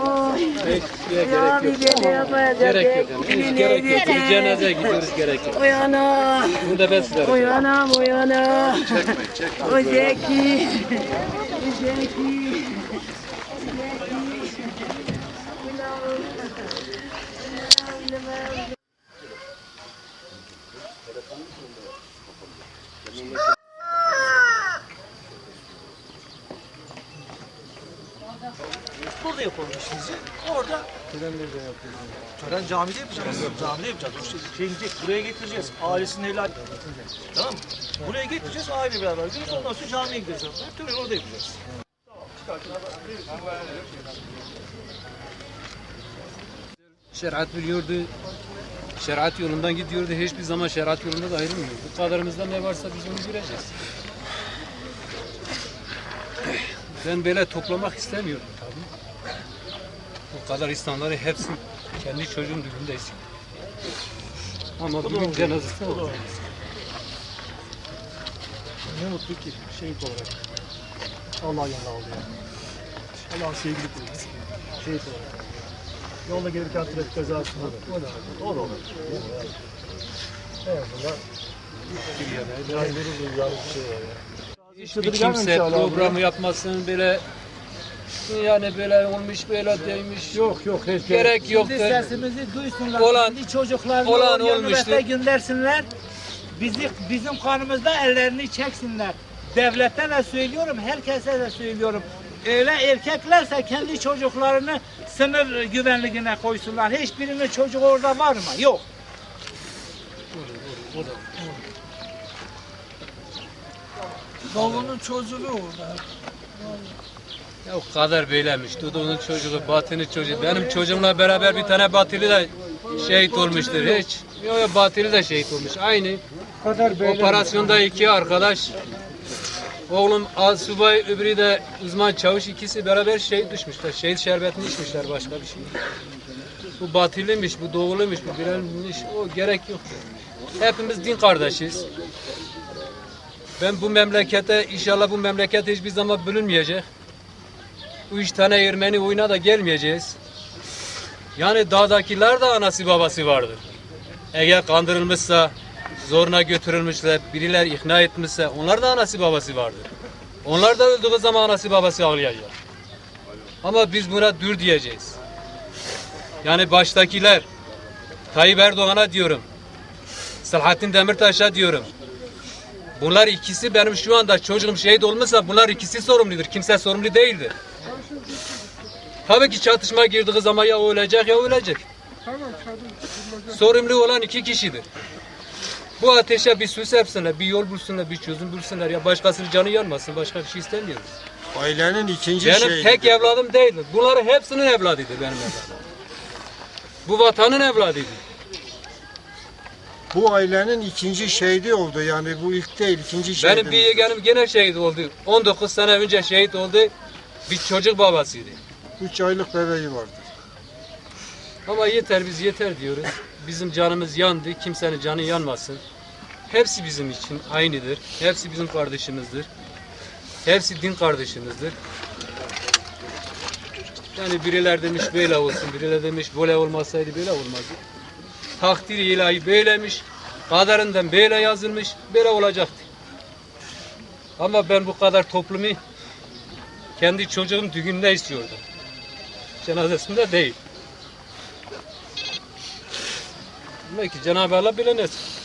Oh, ya gerek bir yok. Gerek yok yani. Hiç gerek yok. Biz cenazeye gidiyoruz gerek yok. Uyana, Bunu da ben size uyana, uyana. O Zeki. Zeki. Burada yapalım işimizi. Orada tören camide yapacağız. Camide yapacağız. İşte şey gidecek, buraya getireceğiz. Ailesinin evladı. Tamam mı? Buraya getireceğiz, aile beraber gideceğiz. Ondan sonra camiye gideceğiz. Töreni orada yapacağız. Şeriat biliyordu. Şeriat yolundan gidiyordu. Hiçbir zaman şeriat yolunda da ayrılmıyor. Bu kadarımızda ne varsa biz onu göreceğiz. Ben böyle toplamak istemiyorum. Bu kadar insanları hepsi kendi çocuğum düğünde istiyor. Ama bugün cenazesi oldu. Ne mutlu ki şehit olarak. Allah yanına aldı ya. Allah'ın sevgili kuluyuz. Şehit olarak. Yolda gelirken trafik kazasında da. O da, o da olur. En azından biraz durur yani bir şey var ya. Hiçbir kimse programı yapmasın böyle yani böyle olmuş böyle demiş. Yok yok hiç Gerek yoktur. Şimdi sesimizi duysunlar. Olan- Kendi çocuklarını olan nöbete göndersinler. Bizi, bizim kanımızda ellerini çeksinler. Devlete de söylüyorum, herkese de söylüyorum. Öyle erkeklerse kendi çocuklarını sınır güvenliğine koysunlar. Hiçbirinin çocuğu orada var mı? Yok. Davulun çocuğu orada. Ya o kadar böylemiş. Dudu'nun çocuğu, Batı'nın çocuğu. Benim çocuğumla beraber bir tane Batılı da şehit olmuştur. Hiç. Yok yok Batılı da şehit olmuş. Aynı. Operasyonda iki arkadaş. Oğlum subay, öbürü de uzman çavuş ikisi beraber şehit düşmüşler. Şehit şerbetini içmişler başka bir şey. Bu batılıymış, bu doğuluymuş, bu bilenmiş. O gerek yok. Hepimiz din kardeşiz. Ben bu memlekete, inşallah bu memleket hiçbir zaman bölünmeyecek. Üç tane Ermeni oyuna da gelmeyeceğiz. Yani dağdakiler de anası babası vardır. Eğer kandırılmışsa, zoruna götürülmüşse, biriler ikna etmişse onlar da anası babası vardır. Onlar da öldüğü zaman anası babası ağlayacak. Ama biz buna dur diyeceğiz. Yani baştakiler, Tayyip Erdoğan'a diyorum, Selahattin Demirtaş'a diyorum. Bunlar ikisi benim şu anda çocuğum şehit olmuşsa bunlar ikisi sorumludur. Kimse sorumlu değildir. Tabii ki çatışma girdiği zaman ya o ölecek ya o ölecek. Sorumlu olan iki kişidir. Bu ateşe bir su serpsinler, bir yol bulsunlar, bir çözüm bulsunlar. Ya başkasının canı yanmasın, başka bir şey istemiyoruz. Ailenin ikinci Benim şeyi. tek evladım değildir. Bunların hepsinin evladıydı benim evladım. Bu vatanın evladıydı. Bu ailenin ikinci şehidi oldu yani bu ilk değil ikinci şehidi. Benim bir yeğenim gene şehit oldu. 19 sene önce şehit oldu. Bir çocuk babasıydı. 3 aylık bebeği vardı. Ama yeter biz yeter diyoruz. Bizim canımız yandı. Kimsenin canı yanmasın. Hepsi bizim için aynıdır. Hepsi bizim kardeşimizdir. Hepsi din kardeşimizdir. Yani biriler demiş böyle olsun, biriler demiş böyle olmasaydı böyle olmazdı. Takdir ilahi böylemiş, kaderinden böyle yazılmış, böyle olacaktı. Ama ben bu kadar toplumu kendi çocuğum düğünde istiyordum. Cenazesinde değil. Demek ki Cenab-ı Allah bilen etsin.